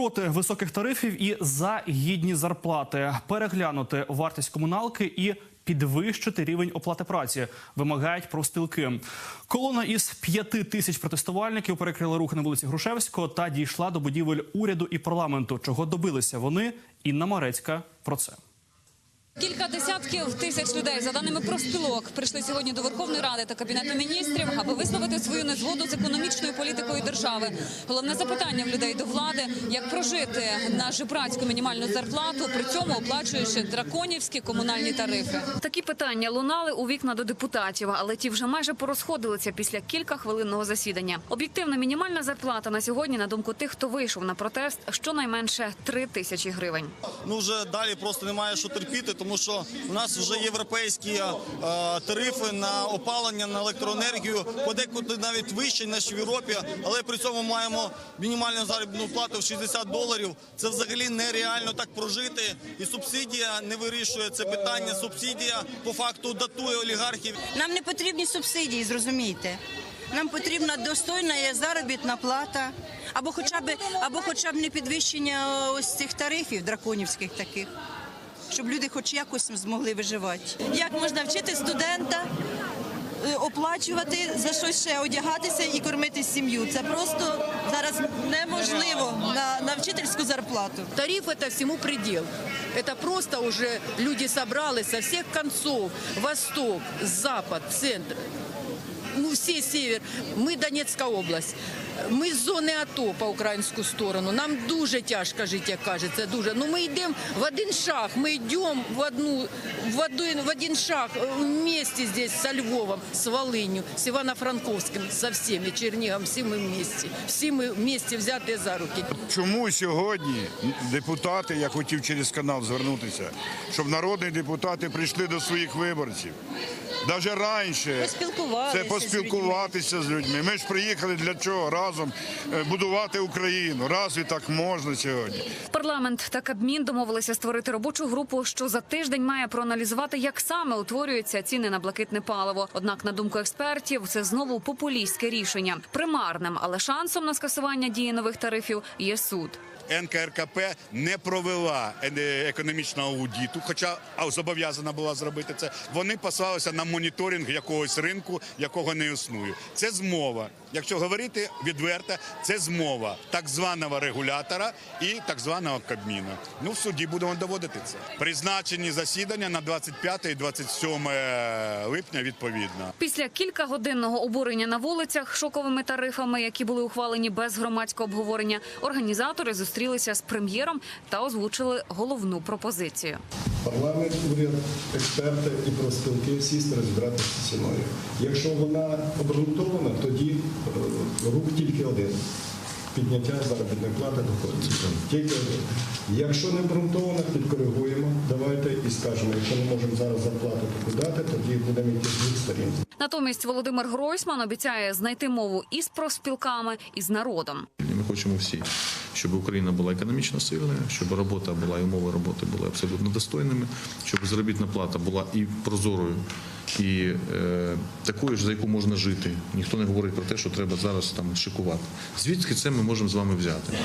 проти високих тарифів і за гідні зарплати, переглянути вартість комуналки і підвищити рівень оплати праці. Вимагають профспілки. Колона із п'яти тисяч протестувальників перекрила рухи на вулиці Грушевського та дійшла до будівель уряду і парламенту. Чого добилися вони? Інна Марецька про це. Кілька десятків тисяч людей, за даними профспілок, прийшли сьогодні до Верховної Ради та Кабінету міністрів, аби висловити свою незгоду з економічною політикою держави. Головне запитання в людей до влади: як прожити на жебрацьку мінімальну зарплату, при цьому оплачуючи драконівські комунальні тарифи. Такі питання лунали у вікна до депутатів, але ті вже майже порозходилися після кілька хвилинного засідання. Об'єктивна мінімальна зарплата на сьогодні, на думку тих, хто вийшов на протест, щонайменше 3 тисячі гривень. ну вже далі просто немає що терпіти, тому що у нас вже європейські е, тарифи на опалення на електроенергію, подекуди навіть вищі ніж в Європі, але при цьому маємо мінімальну заробітну плату в 60 доларів. Це взагалі нереально так прожити, і субсидія не вирішує це питання. Субсидія по факту датує олігархів. Нам не потрібні субсидії, зрозумійте. Нам потрібна достойна заробітна плата, або хоча б або хоча б не підвищення ось цих тарифів драконівських таких, щоб люди хоч якось змогли виживати. Як можна вчити студента е, оплачувати за щось ще одягатися і кормити сім'ю? Це просто зараз неможливо на, на вчительську зарплату. Тариф это всему предел. Это просто уже люди собрались со всех концов. Восток, Запад, Центр. Ну, все север. Мы Донецкая область. Ми з зони АТО по українську сторону. Нам дуже тяжко жити, як кажеться, дуже. Ну ми йдемо в один шаг. Ми йдемо в одну в один, в один шаг э, вместе здесь со Львовом, з Волиню, з Івано-Франковським, со всіми Чернігом, всі ми вместе. Всі ми вместе взяти за руки. Чому сьогодні депутати, я хотів через канал звернутися, щоб народні депутати прийшли до своїх виборців. Навіть раніше це поспілкуватися з людьми. Ми ж приїхали для чого? Разом е, будувати Україну. Разві так можна сьогодні? Парламент та Кабмін домовилися створити робочу групу, що за тиждень має проаналізувати, як саме утворюються ціни на блакитне паливо. Однак, на думку експертів, це знову популістське рішення. Примарним, але шансом на скасування дії нових тарифів є суд. НКРКП не провела е- економічного аудиту, хоча а, зобов'язана була зробити це. Вони послалися на моніторинг якогось ринку, якого не існує. Це змова. Якщо говорити відверто, це змова так званого регулятора і так званого Кабміна. Ну в суді будемо доводити це. Призначені засідання на 25 і 27 липня відповідно. Після кількагодинного обурення на вулицях шоковими тарифами, які були ухвалені без громадського обговорення, організатори зустрілися з прем'єром та озвучили головну пропозицію. Парламент, уряд, експерти і профспілки сісти розібратися з ціною. Якщо вона обґрунтована, тоді е, рух тільки один. Підняття заробітної плати доходів. Тільки один. Якщо не обґрунтовано, підкоригуємо. Давайте і скажемо, якщо ми можемо зараз зарплату таку дати, тоді будемо йти з двох сторін. Натомість Володимир Гройсман обіцяє знайти мову і з профспілками, і з народом. Хочемо всі, щоб Україна була економічно сильною, щоб робота була і умови роботи були абсолютно достойними, щоб заробітна плата була і прозорою, і е, такою ж, за яку можна жити. Ніхто не говорить про те, що треба зараз там шикувати. Звідки це ми можемо з вами взяти?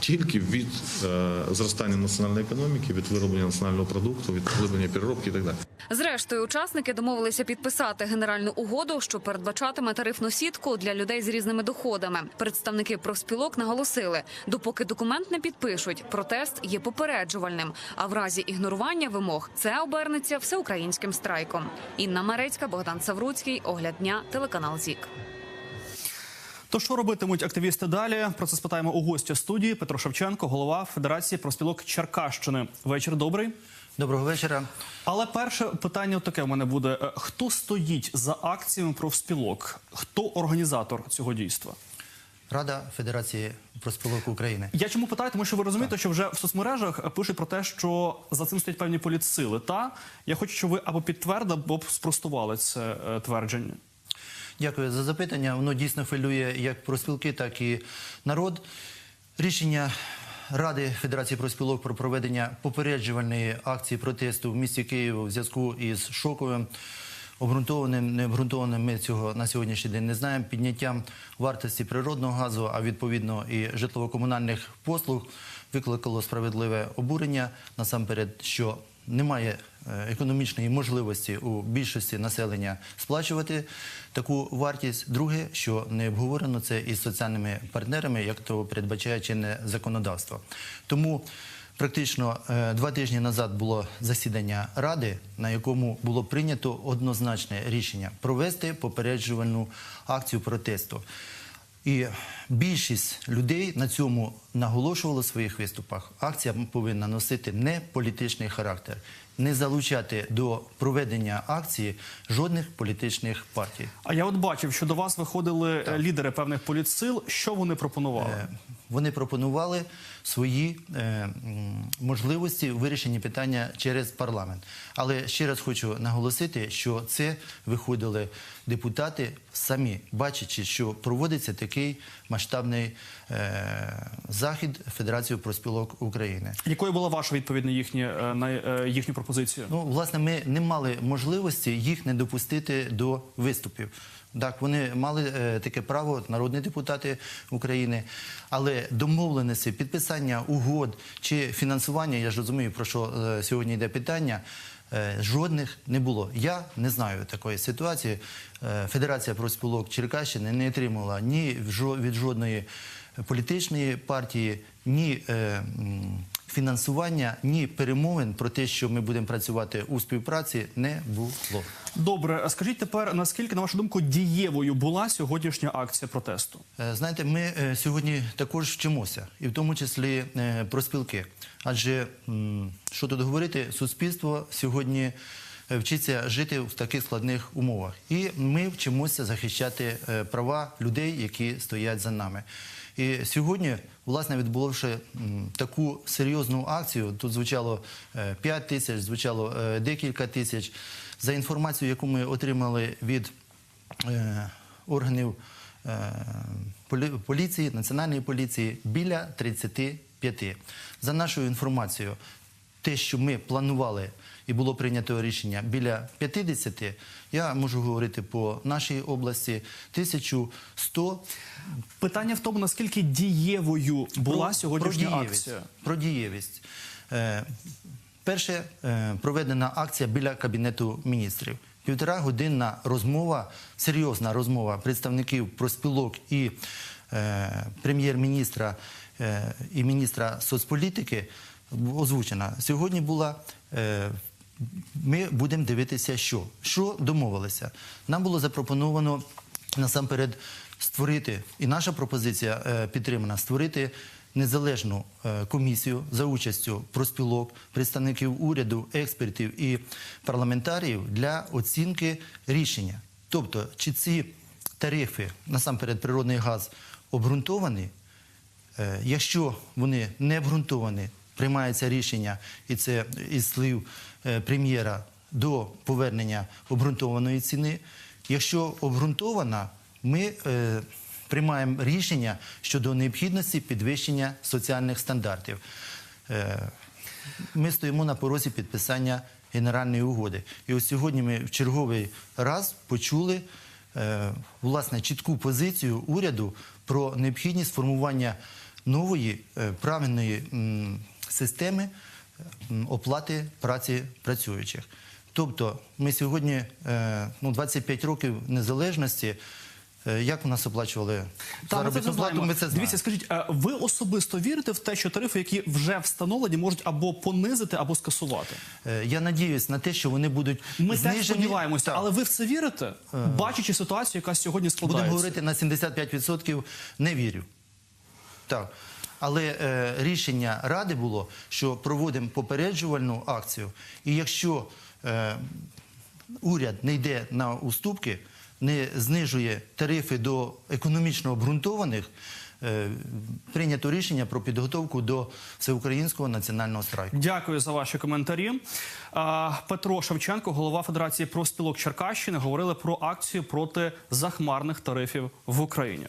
Тільки від е, зростання національної економіки, від вироблення національного продукту, від поглиблення переробки і так далі. Зрештою, учасники домовилися підписати генеральну угоду, що передбачатиме тарифну сітку для людей з різними доходами. Представники профспілок наголосили, допоки документ не підпишуть, протест є попереджувальним. А в разі ігнорування вимог це обернеться всеукраїнським страйком. Інна Марецька, Богдан Савруцький, огляд дня, телеканал ЗІК. То що робитимуть активісти далі? Про це спитаємо у гостя студії Петро Шевченко, голова Федерації профспілок Черкащини. Вечір добрий. Доброго вечора. Але перше питання таке в мене буде: Е, хто стоїть за акціями профспілок? Хто організатор цього дійства? Рада Федерації профспілок України. Я чому питаю? Тому що ви розумієте, що вже в соцмережах пишуть про те, що за цим стоять певні політсили. Та я хочу, щоб ви або підтвердили, або спростували це е, твердження. Дякую за запитання. Воно дійсно хвилює як профспілки, так і народ. Рішення Ради Федерації профспілок про проведення попереджувальної акції протесту в місті Києві в зв'язку із шоковим обґрунтованим, необґрунтованим ми цього на сьогоднішній день не знаємо. Підняттям вартості природного газу, а відповідно і житлово-комунальних послуг викликало справедливе обурення насамперед, що немає е, економічної можливості у більшості населення сплачувати таку вартість. Друге, що не обговорено, це із соціальними партнерами, як то передбачає чинне законодавство. Тому практично е, два тижні назад було засідання ради, на якому було прийнято однозначне рішення провести попереджувальну акцію протесту. І більшість людей на цьому наголошувало в своїх виступах. Акція повинна носити не політичний характер, не залучати до проведення акції жодних політичних партій. А я от бачив, що до вас виходили е, лідери певних політсил. Що вони пропонували? Е, Вони пропонували свої е, можливості у вирішенні питання через парламент. Але ще раз хочу наголосити, що це виходили депутати самі, бачачи, що проводиться такий масштабний захід Федерації проспілок України. Якою була ваша відповідь на їхні, е, на е, їхню пропозицію? Ну, власне, ми не мали можливості їх не допустити до виступів. Так, вони мали е, таке право, народні депутати України, але домовленості, підписання угод чи фінансування, я ж розумію, про що е, сьогодні йде питання. е, Жодних не було. Я не знаю такої ситуації. Е, Федерація профспілок Черкащини не отримала ні від жодної політичної партії, ні е, фінансування, ні перемовин про те, що ми будемо працювати у співпраці, не було. Добре, а скажіть тепер, наскільки, на вашу думку, дієвою була сьогоднішня акція протесту? Е, Знаєте, ми е, сьогодні також вчимося, і в тому числі е, про спілки. Адже що тут говорити, суспільство сьогодні вчиться жити в таких складних умовах, і ми вчимося захищати е, права людей, які стоять за нами. І сьогодні, власне, відбувши таку серйозну акцію, тут звучало 5 тисяч, звучало е, декілька тисяч. За інформацією, яку ми отримали від е, органів е, поліції, національної поліції біля 35. За нашою інформацією, те, що ми планували і було прийнято рішення біля 50, я можу говорити по нашій області 1100 Питання в тому, наскільки дієвою була про- сьогоднішня про акція. Про дієвість. Е, перше, е, проведена акція біля Кабінету міністрів. Півтора годинна розмова, серйозна розмова представників проспілок і е, прем'єр-міністра е, і міністра соцполітики озвучена. Сьогодні була. Е, ми будемо дивитися, що. Що домовилися. Нам було запропоновано насамперед створити, і наша пропозиція е, підтримана, створити незалежну е, комісію за участю проспілок, представників уряду, експертів і парламентаріїв для оцінки рішення. Тобто, чи ці тарифи, насамперед природний газ, обґрунтовані, Е, Якщо вони не обґрунтовані, приймається рішення, і це із слів е, прем'єра до повернення обґрунтованої ціни. Якщо обґрунтована, ми е, приймаємо рішення щодо необхідності підвищення соціальних стандартів. Е, ми стоїмо на порозі підписання генеральної угоди. І ось сьогодні ми в черговий раз почули власне чітку позицію уряду про необхідність формування нової правильної м, системи оплати праці працюючих. Тобто ми сьогодні е, ну, 25 років незалежності. е, Як у нас оплачували Та, ми заробітну плату? Ми це знаємо. Дивіться, скажіть, е, ви особисто вірите в те, що тарифи, які вже встановлені, можуть або понизити, або скасувати? Е, Я надіюсь на те, що вони будуть Ми знижені. теж сподіваємося, але ви в це вірите, бачачи ситуацію, яка сьогодні складається? Будемо говорити на 75% не вірю. Так. Але е, рішення ради було, що проводимо попереджувальну акцію. І якщо е, уряд не йде на уступки, не знижує тарифи до економічно обґрунтованих, е, прийнято рішення про підготовку до всеукраїнського національного страйку. Дякую за ваші коментарі. Петро Шевченко, голова Федерації профспілок Черкащини, говорили про акцію проти захмарних тарифів в Україні.